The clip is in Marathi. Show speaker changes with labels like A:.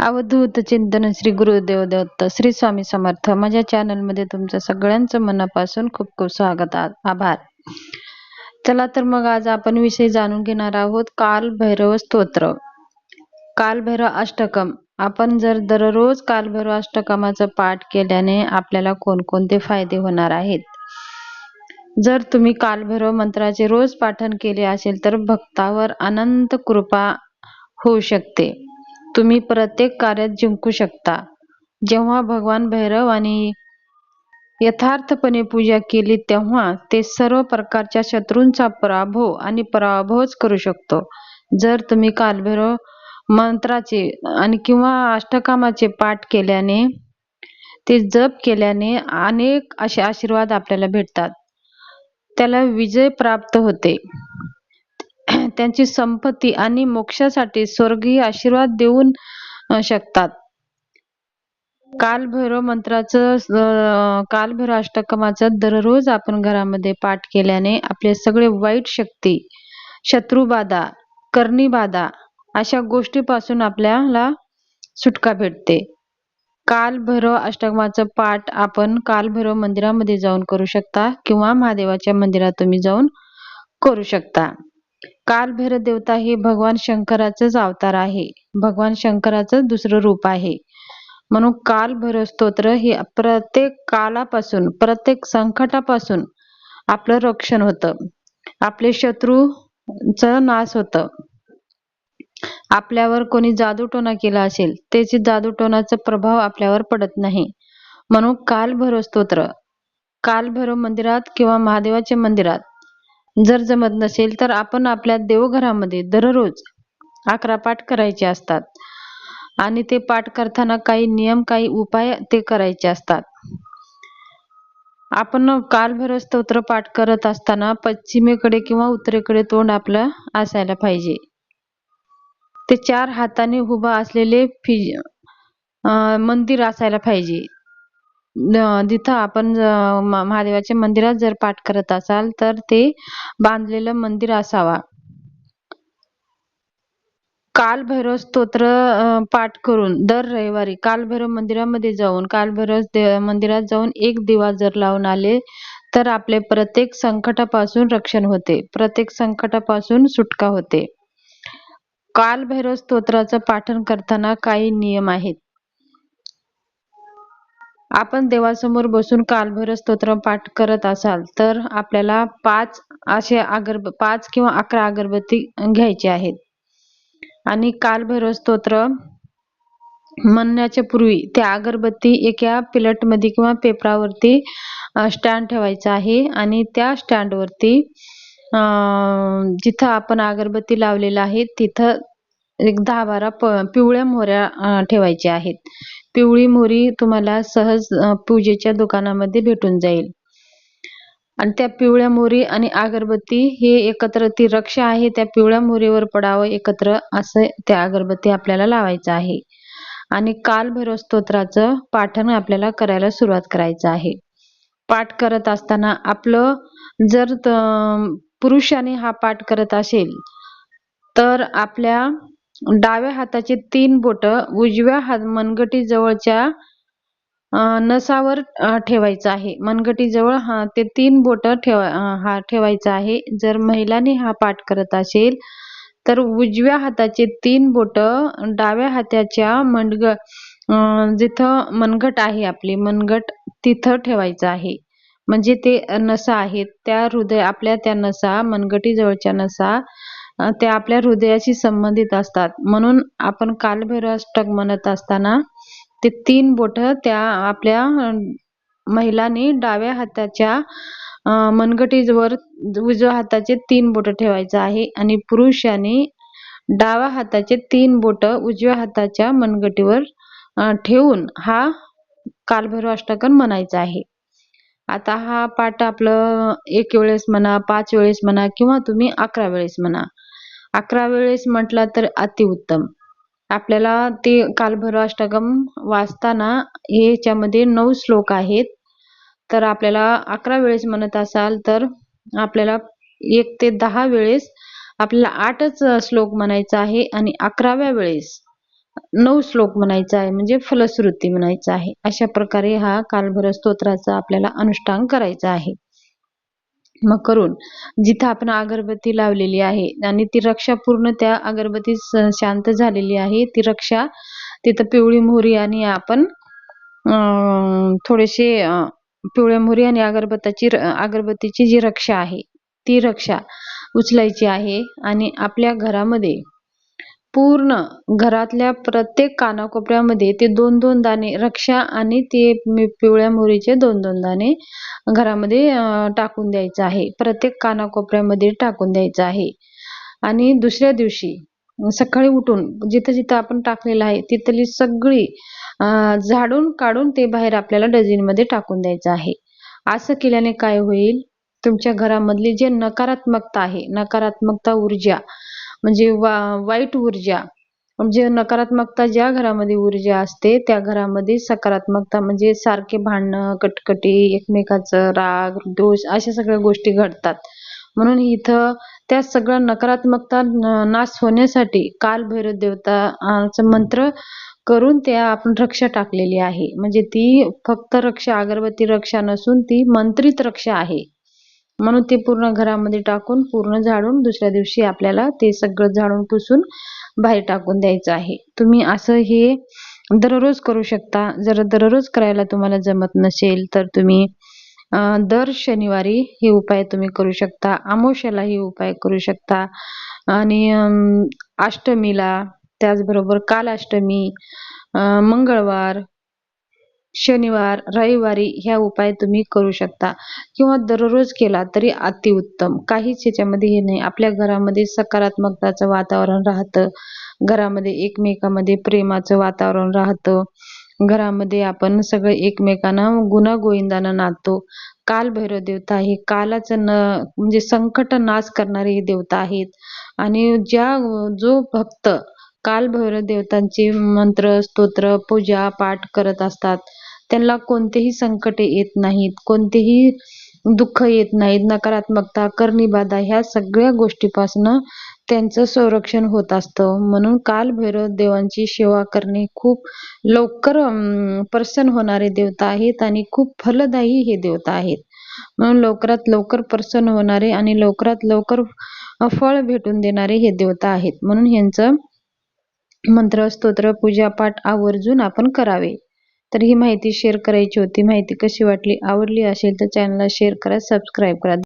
A: अवधूत चिंतन श्री गुरुदेव दत्त श्री स्वामी समर्थ. माझ्या चॅनलमध्ये तुमचं सगळ्यांचं मनापासून खूप खूप स्वागत आभार. चला तर मग आज आपण विषय जाणून घेणार आहोत काल भैरव स्तोत्र. काल भैरव अष्टकम. आपण जर दररोज काल भैरव अष्टकमाचा पाठ केल्याने आपल्याला कोणकोणते फायदे होणार आहेत? जर तुम्ही कालभैरव मंत्राचे रोज पाठन केले असेल तर भक्तावर अनंत कृपा होऊ शकते. तुम्ही प्रत्येक कार्यात जिंकू शकता. जेव्हा भगवान भैरव आणि यथार्थपणे पूजा केली तेव्हा ते सर्व प्रकारच्या शत्रूंचा पराभव आणि पराभवच करू शकतो. जर तुम्ही कालभैरव मंत्राचे आणि किंवा अष्टकामाचे पाठ केल्याने ते जप केल्याने अनेक असे आशीर्वाद आपल्याला भेटतात. त्याला विजय प्राप्त होते. त्यांची संपत्ती आणि मोक्षासाठी स्वर्गीय आशीर्वाद देऊन शकतात. कालभैरव मंत्राचं कालभैरव अष्टकमाचं दररोज आपण घरामध्ये पाठ केल्याने आपले सगळे वाईट शक्ती शत्रुबाधा कर्णीबाधा अशा गोष्टीपासून आपल्याला सुटका भेटते. कालभैरव अष्टकमाचं पाठ आपण कालभैरव मंदिरामध्ये जाऊन करू शकता किंवा महादेवाच्या मंदिरात तुम्ही जाऊन करू शकता. कालभैरव देवता हे भगवान शंकराचंच अवतार आहे. भगवान शंकराचं दुसरं रूप आहे. म्हणून कालभैरव स्तोत्र हे प्रत्येक कालापासून प्रत्येक संकटापासून आपलं रक्षण होतं. आपले शत्रूच नाश होतं. आपल्यावर कोणी जादूटोना केला असेल त्याची जादूटोनाचा प्रभाव आपल्यावर पडत नाही. म्हणून कालभैरव स्तोत्र कालभैरव मंदिरात किंवा महादेवाच्या मंदिरात जर जमत नसेल तर आपण आपल्या देवघरामध्ये दररोज अकरा पाठ करायचे असतात. आणि ते पाठ करताना काही नियम काही उपाय ते करायचे असतात. आपण कालभैरव स्तोत्र पाठ करत असताना पश्चिमेकडे किंवा उत्तरेकडे तोंड आपलं असायला पाहिजे. ते चार हाताने उभा असलेले मंदिर असायला पाहिजे. जिथं आपण महादेवाच्या मंदिरात जर पाठ करत असाल तर ते बांधलेलं मंदिर असावा. कालभैरव स्तोत्र पाठ करून दर रविवारी कालभैरव मंदिरामध्ये जाऊन कालभैरव मंदिरात जाऊन एक दिवा जर लावून आले तर आपले प्रत्येक संकटापासून रक्षण होते. प्रत्येक संकटापासून सुटका होते. कालभैरव स्तोत्राचं पाठन करताना काही नियम आहेत. आपण देवासमोर बसून कालभैरव स्तोत्र पाठ करत असाल तर आपल्याला पाच असे अगरब पाच किंवा अकरा अगरबत्ती घ्यायचे आहेत. आणि कालभैरव स्तोत्र म्हणण्याच्या पूर्वी त्या अगरबत्ती एका पिलटमध्ये किंवा पेपरावरती स्टँड ठेवायचा आहे. आणि त्या स्टँडवरती जिथं आपण अगरबत्ती लावलेला आहे तिथं एक दहा बारा पिवळ्या मोहऱ्या ठेवायच्या आहेत. पिवळी मोहरी तुम्हाला सहज पूजेच्या दुकानामध्ये भेटून जाईल. आणि त्या पिवळ्या मोहरी आणि अगरबत्ती हे एकत्र ती रक्ष आहे त्या पिवळ्या मोहरीवर पडावं एकत्र असं त्या अगरबत्ती आपल्याला लावायचं आहे. आणि कालभैरव स्तोत्राचं पाठन आपल्याला करायला सुरुवात करायचं आहे. पाठ करत असताना आपलं जर पुरुषाने हा पाठ करत असेल तर आपल्या डाव्या हाताचे तीन बोट उजव्या हात मनगटी जवळच्या नसावर ठेवायचं आहे. मनगटीजवळ हा ते तीन बोट ठेवा हा ठेवायचा आहे. जर महिलांनी हा पाठ करत असेल तर उजव्या हाताचे तीन बोट डाव्या हाताच्या मनग जिथं मनगट आहे आपली मनगट तिथं ठेवायचं आहे. म्हणजे ते नसा आहेत त्या हृदय आपल्या त्या नसा मनगटी जवळच्या नसा ते आपल्या हृदयाशी संबंधित असतात. म्हणून आपण कालभैरवाष्टक म्हणत असताना ते तीन बोट त्या आपल्या महिलांनी डाव्या हाताच्या मनगटीवर उजव्या हाताचे तीन बोट ठेवायचं आहे आणि पुरुषांनी डाव्या हाताचे तीन बोट उजव्या हाताच्या मनगटीवर ठेवून हा कालभैरव अष्टकन म्हणायचा आहे. आता हा पाठ आपलं एक वेळेस म्हणा पाच वेळेस म्हणा किंवा तुम्ही अकरा वेळेस म्हणा. अकरा वेळेस म्हटला तर अतिउत्तम. आपल्याला ते कालभैरव अष्टगम वाचताना ह्याच्यामध्ये नऊ श्लोक आहेत. तर आपल्याला अकरा वेळेस म्हणत असाल तर आपल्याला एक ते दहा वेळेस आपल्याला आठच श्लोक म्हणायचा आहे आणि अकराव्या वेळेस नऊ श्लोक म्हणायचा आहे म्हणजे फलश्रुती म्हणायचं आहे. अशा प्रकारे हा कालभैरव स्तोत्राचा आपल्याला अनुष्ठान करायचा आहे. मग करून जिथं आपण अगरबत्ती लावलेली आहे आणि ती रक्षा पूर्ण त्या अगरबत्ती शांत झालेली आहे ती रक्षा तिथं पिवळी मोहरी आणि आपण थोडेसे पिवळ्या मोहरी आणि अगरबत्ताची अगरबत्तीची जी रक्षा आहे ती रक्षा उचलायची आहे आणि आपल्या घरामध्ये पूर्ण घरातल्या प्रत्येक कानाकोपऱ्यामध्ये ते दोन दोन दाणे रक्षा आणि ते पिवळ्या मोहरीचे दोन दोन दाणे घरामध्ये टाकून द्यायचं आहे. प्रत्येक कानाकोपऱ्यामध्ये टाकून द्यायचं आहे. आणि दुसऱ्या दिवशी सकाळी उठून जिथं जिथं आपण टाकलेलं आहे तिथली सगळी झाडून काढून ते बाहेर आपल्याला डझिनमध्ये टाकून द्यायचं आहे. असं केल्याने काय होईल? तुमच्या घरामधली जे नकारात्मकता आहे नकारात्मकता ऊर्जा म्हणजे वा वाईट ऊर्जा. म्हणजे नकारात्मकता ज्या घरामध्ये ऊर्जा असते त्या घरामध्ये सकारात्मकता म्हणजे सारखे भांडणं कटकटी एकमेकाचं राग दोष अशा सगळ्या गोष्टी घडतात. म्हणून इथं त्या सगळ्या नकारात्मकता नाश होण्यासाठी काल भैरव मंत्र करून त्या आपण रक्षा टाकलेली आहे. म्हणजे ती फक्त रक्षा अगरबत्ती रक्षा नसून ती मंत्रित रक्षा आहे. म्हणून ते पूर्ण घरामध्ये टाकून पूर्ण झाडून दुसऱ्या दिवशी आपल्याला ते सगळं झाडून पुसून बाहेर टाकून द्यायचं आहे. तुम्ही असं हे दररोज करू शकता. जर दररोज करायला तुम्हाला जमत नसेल तर तुम्ही दर शनिवारी हे उपाय तुम्ही करू शकता. अमावस्याला हे उपाय करू शकता. आणि अष्टमीला त्याचबरोबर कालाष्टमी मंगळवार शनिवार रविवारी ह्या उपाय तुम्ही करू शकता. किंवा दररोज केला तरी अतिउत्तम. काहीच याच्यामध्ये हे नाही. आपल्या घरामध्ये सकारात्मकताचं वातावरण राहतं. घरामध्ये एकमेकामध्ये प्रेमाचं वातावरण राहतं. घरामध्ये आपण सगळे एकमेकांना गुणागोविंदानं नाचतो काल भैरव देवता आहे कालाचं न म्हणजे संकट नाश करणारे हे देवता आहेत. आणि ज्या जो भक्त काल भैरव देवतांचे मंत्र स्तोत्र पूजा पाठ करत असतात त्यांना कोणतेही संकटे येत नाहीत कोणतेही दुःख येत नाहीत नकारात्मकता करणीबाधा ह्या सगळ्या गोष्टीपासून त्यांचं संरक्षण होत असतं. म्हणून काल भैरव देवांची सेवा करणे खूप लवकर प्रसन्न होणारे देवता आहेत आणि खूप फलदायी हे देवता आहेत. म्हणून लवकरात लवकर प्रसन्न होणारे आणि लवकरात लवकर फळ भेटून देणारे हे देवता आहेत. म्हणून यांचं मंत्र स्तोत्र पूजापाठ आवर्जून आपण करावे. तर ही माहिती शेअर करायची होती. माहिती कशी वाटली आवडली असेल तर चॅनलला शेअर करा सबस्क्राईब करा.